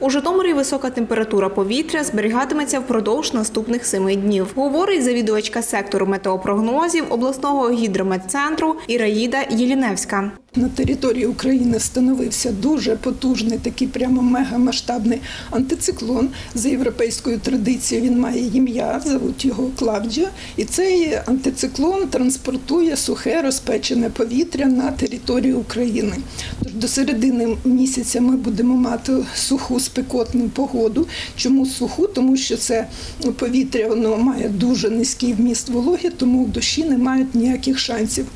У Житомирі висока температура повітря зберігатиметься впродовж наступних семи днів, говорить завідувачка сектору метеопрогнозів обласного гідрометцентру Іраїда Єліневська. На території України встановився дуже потужний, такий прямо мегамасштабний антициклон за європейською традицією. Він має ім'я, зовуть його Клавдіо. І цей антициклон транспортує сухе розпечене повітря на територію України. До середини місяця ми будемо мати суху спекотну погоду. Чому суху? Тому що це повітря воно має дуже низький вміст вологи, тому дощі не мають ніяких шансів.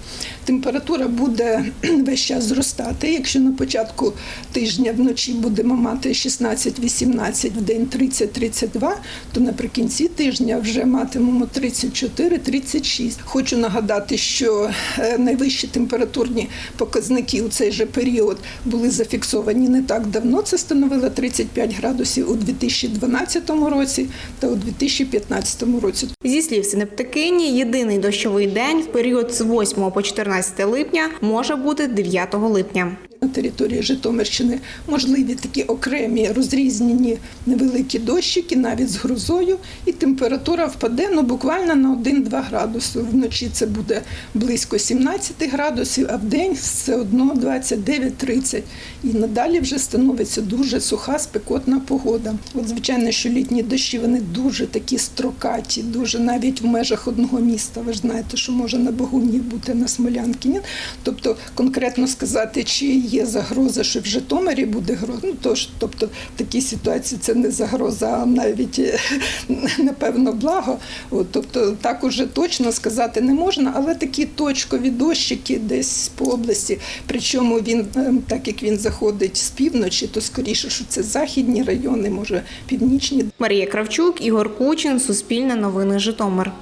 Температура буде весь час зростати. Якщо на початку тижня вночі будемо мати 16-18, в день 30-32, то наприкінці тижня вже матимемо 34-36. Хочу нагадати, що е, найвищі температурні показники у цей же період були зафіксовані не так давно. Це становило 35 градусів у 2012 році та у 2015 році. Зі слів синоптикині, єдиний дощовий день в період з 8 по 14 липня може бути 9 липня. Території Житомирщини можливі такі окремі розрізнені невеликі дощики, навіть з грозою, і температура впаде ну, буквально на 1-2 градуси. Вночі це буде близько 17 градусів, а в день все одно 29-30. І надалі вже становиться дуже суха, спекотна погода. От, звичайно, що літні дощі вони дуже такі строкаті, дуже навіть в межах одного міста. Ви ж знаєте, що може на Богуні бути на Смолянкині. Тобто конкретно сказати, чи є загроза, що в Житомирі буде гроза. Ну тож, тобто в такій ситуації це не загроза, а навіть е, напевно благо. От, тобто так уже точно сказати не можна, але такі точкові дощики десь по області. Причому він, е, так як він заходить з півночі, то скоріше, що це західні райони, може північні. Марія Кравчук, Ігор Кучин, Суспільне новини Житомир.